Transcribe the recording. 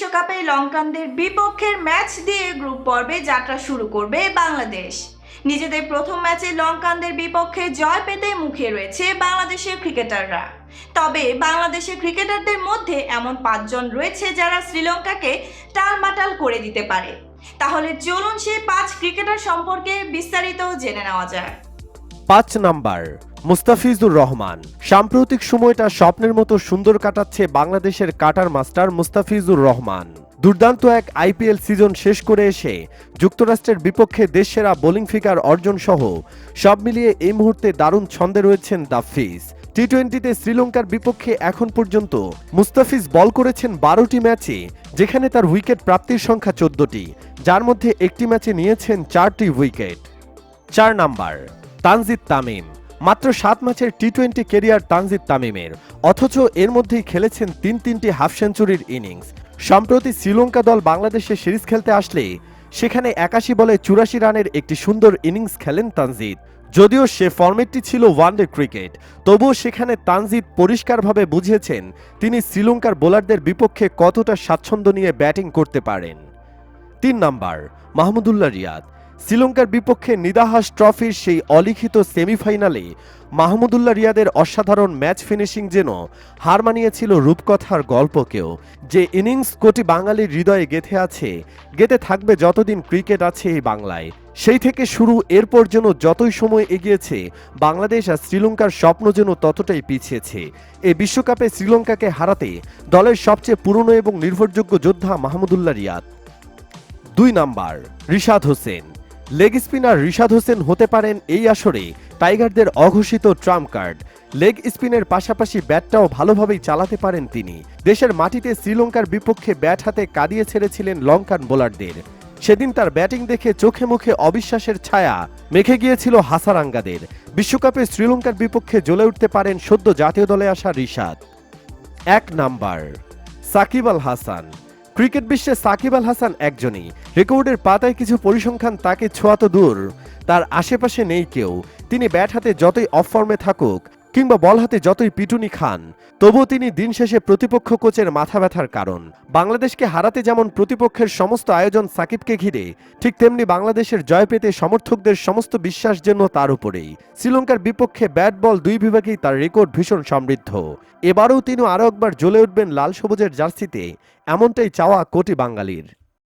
বিশ্বকাপে লঙ্কানদের বিপক্ষের ম্যাচ দিয়ে গ্রুপ পর্বে যাত্রা শুরু করবে বাংলাদেশ। নিজেদের প্রথম ম্যাচে লঙ্কানদের বিপক্ষে জয় পেতে মুখে রয়েছে বাংলাদেশের ক্রিকেটাররা। তবে বাংলাদেশের ক্রিকেটারদের মধ্যে এমন পাঁচজন রয়েছে যারা শ্রীলঙ্কাকে টালমাটাল করে দিতে পারে। তাহলে চলুন সেই পাঁচ ক্রিকেটার সম্পর্কে বিস্তারিত জেনে নেওয়া যায় পাঁচ নাম্বার, মুস্তাফিজুর রহমান। সাম্প্রতিক সময়টা স্বপ্নের মতো সুন্দর কাটাচ্ছে বাংলাদেশের কাটার মাস্টার মুস্তাফিজুর রহমান। দুর্দান্ত এক আইপিএল সিজন শেষ করে এসে যুক্তরাষ্ট্রের বিপক্ষে দেশসেরা বোলিং ফিগার অর্জন সহ সব মিলিয়ে এই মুহূর্তে দারুণ ছন্দে রয়েছেন দাফিজ টি টোয়েন্টিতে শ্রীলঙ্কার বিপক্ষে এখন পর্যন্ত মুস্তাফিজ বল করেছেন বারোটি ম্যাচে, যেখানে তার উইকেট প্রাপ্তির সংখ্যা চোদ্দটি, যার মধ্যে একটি ম্যাচে নিয়েছেন চারটি উইকেট। চার নাম্বার তানজিদ তামিম। মাত্র সাত ম্যাচের টি টোয়েন্টি কেরিয়ার তানজিদ তামিমের। অথচ এর মধ্যেই খেলেছেন তিন তিনটি হাফ সেঞ্চুরির ইনিংস। সম্প্রতি শ্রীলঙ্কা দল বাংলাদেশে সিরিজ খেলতে আসলে সেখানে একাশি বলে চুরাশি রানের একটি সুন্দর ইনিংস খেলেন তানজিদ। যদিও সে ফরম্যাটটি ছিল ওয়ানডে ক্রিকেট, তবুও সেখানে তানজিদ পরিষ্কারভাবে বুঝিয়েছেন তিনি শ্রীলঙ্কার বোলারদের বিপক্ষে কতটা স্বাচ্ছন্দ্য নিয়ে ব্যাটিং করতে পারেন। তিন নাম্বার, মাহমুদুল্লাহ রিয়াদ। শ্রীলঙ্কার বিপক্ষে নিদাহাস ট্রফির সেই অলিখিত সেমিফাইনালে মাহমুদুল্লাহ রিয়াদের অসাধারণ ম্যাচ ফিনিশিং যেন হার মানিয়েছিল রূপকথার গল্পকেও। যে ইনিংস কোটি বাঙালির হৃদয়ে গেথে আছে গেতে থাকবে যতদিন ক্রিকেট আছে এই বাংলায়। সেই থেকে শুরু, এরপর যেন যতই সময় এগিয়েছে, বাংলাদেশ আর শ্রীলঙ্কার স্বপ্ন যেন ততটাই পিছিয়েছে। এই বিশ্বকাপে শ্রীলঙ্কাকে হারাতে দলের সবচেয়ে পুরনো এবং নির্ভরযোগ্য যোদ্ধা মাহমুদুল্লাহ রিয়াদ। দুই number, Rishad Hossain. Leg spinner Rishad Hossain হতে পারেন এই আসরে টাইগারদের অঘোষিত ট্রাম্প কার্ড। লেগ স্পিনের পাশাপাশি ব্যাটটাও ভালোভাবেই চালাতে পারেন তিনি। দেশের মাটিতে শ্রীলঙ্কার বিপক্ষে ব্যাট হাতে কাঁদিয়ে ছেড়েছিলেন লঙ্কান বোলারদের। সেদিন তার ব্যাটিং দেখে চোখে মুখে অবিশ্বাসের ছায়া মেখে গিয়েছিল হাসারাঙ্গাদের। বিশ্বকাপে শ্রীলঙ্কার বিপক্ষে জ্বলে উঠতে পারেন সদ্য জাতীয় দলে আসা রিশাদ। এক নাম্বার, সাকিব আল হাসান। ক্রিকেট বিশ্বে সাকিব আল হাসান একজনই। রেকর্ডের পাতায় কিছু পরিসংখ্যান তাকে ছোঁয়াতো দূর। তার আশেপাশে নেই কেউ। তিনি ব্যাট হাতে যতই অফ ফর্মে থাকুক কিংবা বল হাতে যতই পিটুনি খান, তবুও তিনি দিন শেষে প্রতিপক্ষ কোচের মাথা ব্যথার কারণ। বাংলাদেশকে হারাতে যেমন প্রতিপক্ষের সমস্ত আয়োজন সাকিবকে ঘিরে, ঠিক তেমনি বাংলাদেশের জয় পেতে সমর্থকদের সমস্ত বিশ্বাস যেন তার উপরেই। শ্রীলঙ্কার বিপক্ষে ব্যাট বল দুই বিভাগেই তার রেকর্ড ভীষণ সমৃদ্ধ। এবারও তিনি আরও একবার জ্বলে উঠবেন লাল সবুজের জার্সিতে, এমনটাই চাওয়া কোটি বাঙালির।